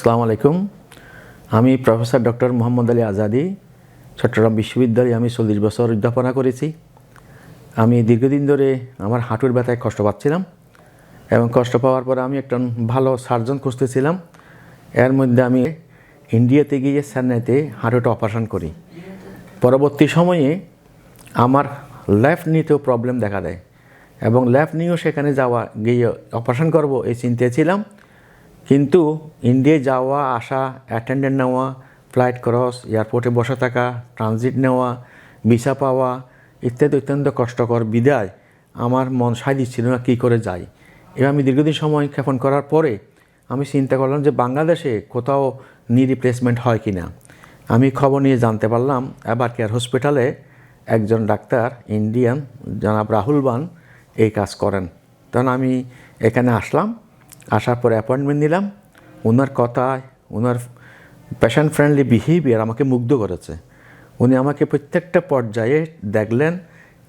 আসসালামু আলাইকুম। আমি প্রফেসর ডক্টর মোহাম্মদ আলী আজাদি, চট্টগ্রাম বিশ্ববিদ্যালয়ে আমি চল্লিশ বছর অধ্যাপনা করেছি। আমি দীর্ঘদিন ধরে আমার হাঁটুর ব্যথায় কষ্ট পাচ্ছিলাম এবং কষ্ট পাওয়ার পরে আমি একটা ভালো সার্জন খুঁজতেছিলাম। এর মধ্যে আমি ইন্ডিয়াতে গিয়ে চেন্নাইতে হাঁটুটা অপারেশন করি। পরবর্তী সময়ে আমার লেফট নিতেও প্রবলেম দেখা দেয় এবং লেফট নিয়েও সেখানে যাওয়া গিয়ে অপারেশন করব এই চিন্তায় ছিলাম। কিন্তু ইন্ডিয়ায় যাওয়া, আসা অ্যাটেন্ডেন্ট নেওয়া ফ্লাইট ক্রস এয়ারপোর্টে বসে থাকা ট্রানজিট নেওয়া ভিসা পাওয়া, ইত্যাদি অত্যন্ত কষ্টকর বিদায় আমার মন সাই দিচ্ছিল না কী করে যাই। এবার আমি দীর্ঘদিন সময় ক্ষেপণ করার পরে আমি চিন্তা করলাম যে বাংলাদেশে কোথাও নি রিপ্লেসমেন্ট হয় কি না আমি খবর নিয়ে জানতে পারলাম এবার কেয়ার হসপিটালে একজন ডাক্তার ইন্ডিয়ান জনাব রাহুল বান এই কাজ করেন। তখন আমি এখানে আসলাম আসার পরে অ্যাপয়েন্টমেন্ট নিলাম। ওনার কথায় ওনার পেশেন্ট ফ্রেন্ডলি বিহেভিয়ার আমাকে মুগ্ধ করেছে। উনি আমাকে প্রত্যেকটা পর্যায়ে দেখলেন,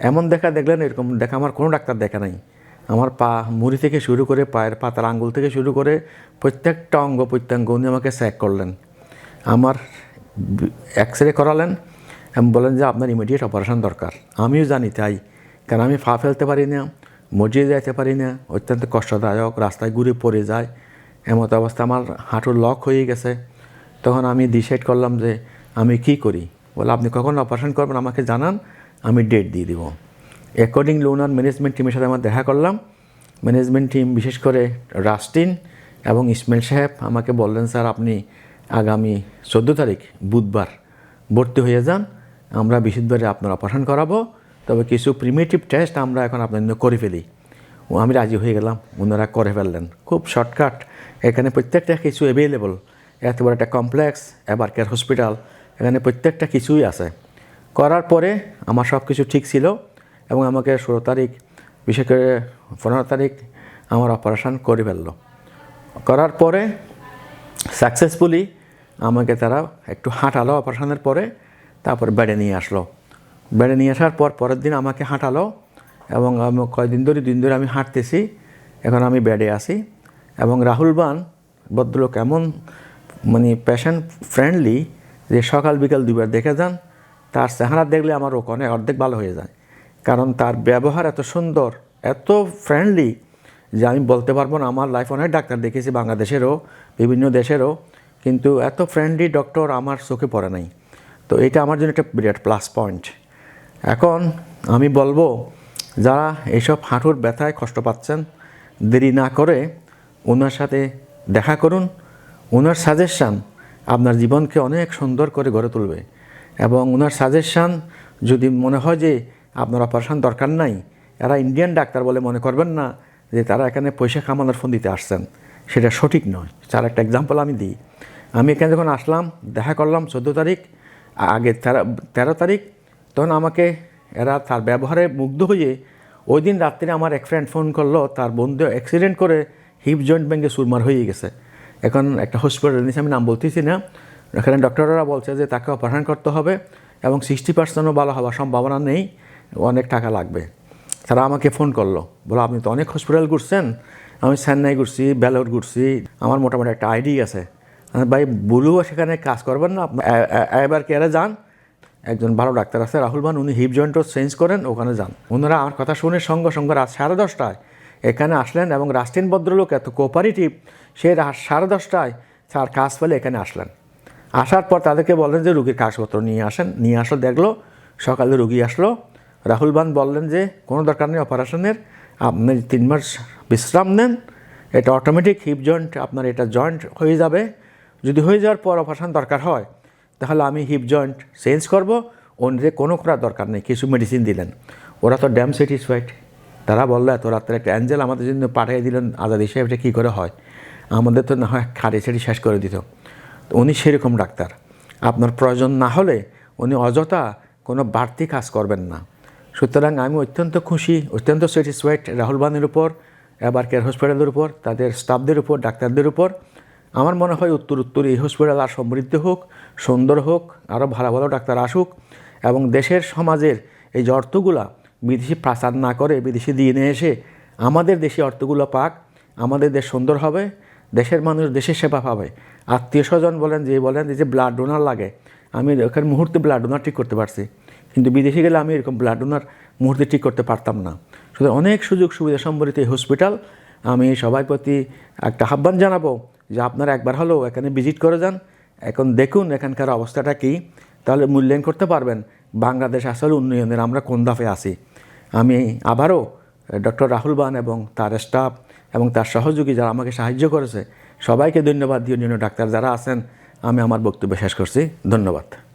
এমন দেখা দেখলেন, এরকম দেখা আমার কোনো ডাক্তার দেখা নাই। আমার পা মুড়ি থেকে শুরু করে পায়ের পাতার আঙ্গুল থেকে শুরু করে প্রত্যেকটা অঙ্গ প্রত্যঙ্গ উনি আমাকে চেক করলেন। আমার এক্স রে করালেন, এবং বলেন যে আপনার ইমিডিয়েট অপারেশন দরকার। আমিও জানি তাই, কারণ আমি ফা ফেলতে পারি না। মজিয়ে যাইতে পারি না, অত্যন্ত কষ্টদায়ক, রাস্তায় ঘুরে পড়ে যায় এমত অবস্থা আমার হাঁটুর লক হয়ে গেছে। তখন আমি ডিসাইড করলাম যে আমি কি করি? বলে, আপনি কখন অপারেশন করবেন আমাকে জানান, আমি ডেট দিয়ে দিব। অ্যাকর্ডিংলি ওনার ম্যানেজমেন্ট টিমের সাথে আমার দেখা করলাম। ম্যানেজমেন্ট টিম বিশেষ করে রাস্টিন এবং ইসমাইল সাহেব আমাকে বললেন, স্যার, আপনি আগামী চোদ্দ তারিখ, বুধবার ভর্তি হয়ে যান। আমরা বৃহস্পতিবারে আপনার অপারেশন করাবো। তবে কিছু প্রিমেটিভ টেস্ট আমরা এখন আপনার জন্য করে ফেলি। ও, আমি রাজি হয়ে গেলাম ওনারা করে ফেললেন। খুব শর্টকাট এখানে প্রত্যেকটা কিছু অ্যাভেলেবল এত বড় একটা কমপ্লেক্স এবার কেয়ার হসপিটাল এখানে প্রত্যেকটা কিছুই আছে। করার পরে আমার সব কিছু ঠিক ছিল এবং আমাকে ষোলো তারিখ, বিশেষ করে পনেরো তারিখ আমার অপারেশন করে ফেলল। করার পরে সাকসেসফুলি আমাকে তারা একটু হাঁটালো অপারেশানের পরে, তারপর বেডে নিয়ে আসলো। বেডে নিয়ে আসার পর পরের দিন আমাকে হাঁটালো এবং আমি কয়দিন ধরে দিন ধরে আমি হাঁটতেছি। এখন আমি বেডে আছি। এবং রাহুল বান, ভদ্রলোক এমন মানে পেশেন্ট ফ্রেন্ডলি যে সকাল বিকাল দুবার দেখে যান, তার চেহারা দেখলে আমার ওখানে অর্ধেক ভালো হয়ে যায়। কারণ তার ব্যবহার এত সুন্দর, এত ফ্রেন্ডলি যে আমি বলতে পারব না, আমার লাইফ অনেক ডাক্তার দেখেছি বাংলাদেশেরও, বিভিন্ন দেশেরও। কিন্তু এত ফ্রেন্ডলি ডক্টর আমার চোখে পড়ে নাই। তো এটা আমার জন্য একটা বিরাট প্লাস পয়েন্ট এখন আমি বলব, যারা এইসব হাঁটুর ব্যথায় কষ্ট পাচ্ছেন, দেরি না করে ওনার সাথে দেখা করুন। ওনার সাজেশান আপনার জীবনকে অনেক সুন্দর করে গড়ে তুলবে এবং ওনার সাজেশান যদি মনে হয় যে আপনার অপারেশন দরকার নাই, এরা ইন্ডিয়ান ডাক্তার বলে মনে করবেন না যে তারা এখানে পয়সা কামানোর ফোন দিতে আসছেন। সেটা সঠিক নয়। তার একটা এক্সাম্পল আমি দিই। আমি এখানে যখন আসলাম, দেখা করলাম চোদ্দ তারিখ, আগে তেরো তেরো তারিখ তখন আমাকে এরা তার ব্যবহারে মুগ্ধ হয়ে ওই দিন রাত্রে আমার এক ফ্রেন্ড ফোন করল, তার বন্ধু অ্যাক্সিডেন্ট করে হিপ জয়েন্ট ব্যাঙ্কে সুরমার হয়ে গেছে। এখন একটা হসপিটাল নিচে আমি নাম বলতেছি না। এখানে ডক্টররা বলছে যে তাকে অপারেশন করতে হবে এবং সিক্সটি পার্সেন্টও ভালো হওয়ার সম্ভাবনা নেই, অনেক টাকা লাগবে। তারা আমাকে ফোন করল বলো আপনি তো অনেক হসপিটাল ঘুরছেন, আমি চেন্নাই ঘুরছি বেলোর ঘুরছি, আমার মোটামুটি একটা আইডি আছে। ভাই, বলুও সেখানে কাজ করবেন না এবার কেয়ারে যান? একজন ভালো ডাক্তার আছে, রাহুল বান উনি হিপ জয়েন্টও চেঞ্জ করেন, ওখানে যান। ওনারা আমার কথা শুনে সঙ্গে সঙ্গে রাত সাড়ে দশটায় এখানে আসলেন এবং রাস্টিন ভদ্রলোক এত কোঅপারেটিভ সে সাড়ে দশটায় তার কাজ ফেলে এখানে আসলেন। আসার পর তাদেরকে বললেন যে, রুগীর কাগজপত্র নিয়ে আসেন। নিয়ে আসলো দেখল, সকালে রুগী আসলো। রাহুল বান বললেন যে, কোনো দরকার নেই অপারেশনের, আপনি তিন মাস বিশ্রাম নেন, এটা অটোমেটিক হিপ জয়েন্ট আপনার এটা জয়েন্ট হয়ে যাবে। যদি হয়ে যাওয়ার পর অপারেশন দরকার হয় তাহলে আমি হিপ জয়েন্ট চেঞ্জ করব। অন্যে কোনো করার দরকার নেই, কিছু মেডিসিন দিলেন। ওরা তো ড্যাম স্যাটিসফাইড তারা বলল, এত রাত্রে একটা অ্যাঞ্জেল আমাদের জন্য পাঠিয়ে দিলেন, আজাদি সাহেব, এটা কী করে হয়? আমাদের তো না হয় খাড়ি ছাড়ি শেষ করে দিত। উনি সেরকম ডাক্তার। আপনার প্রয়োজন না হলে উনি অযথা কোনো বাড়তি কাজ করবেন না। সুতরাং আমি অত্যন্ত খুশি, অত্যন্ত স্যাটিসফাইড রাহুল বানের উপর, এবার কেয়ার হসপিটালের উপর, তাদের স্টাফদের উপর, ডাক্তারদের উপর। আমার মনে হয় উত্তর উত্তর এই হসপিটাল আর সমৃদ্ধ হোক, সুন্দর হোক আরও ভালো ভালো ডাক্তার আসুক এবং দেশের সমাজের এই যে অর্থগুলা বিদেশি প্রাচার না করে বিদেশি দিয়ে নিয়ে এসে আমাদের দেশি অর্থগুলো পাক, আমাদের দেশ সুন্দর হবে, দেশের মানুষ দেশের সেবা পাবে। আত্মীয় স্বজন বলেন, যে বলেন যে ব্লাড ডোনার লাগে, আমি ওখানে মুহূর্তে ব্লাড ডোনার ঠিক করতে পারছি। কিন্তু বিদেশে গেলে আমি এরকম ব্লাড ডোনার মুহূর্তে ঠিক করতে পারতাম না। সুতরাং অনেক সুযোগ সুবিধা সম্বলিত এই হসপিটাল আমি সবার প্রতি একটা আহ্বান জানাব যে আপনারা একবার হলেও এখানে ভিজিট করে যান। এখন দেখুন এখানকার অবস্থাটা কী। তাহলে মূল্যায়ন করতে পারবেন বাংলাদেশ আসলে উন্নয়নের আমরা কোন দাফে আছি। আমি আবারও ডক্টর রাহুল বান এবং তার স্টাফ এবং তার সহযোগী যারা আমাকে সাহায্য করেছে, সবাইকে ধন্যবাদ। দিয়ে ডাক্তার যারা আছেন, আমি আমার বক্তব্য শেষ করছি। ধন্যবাদ।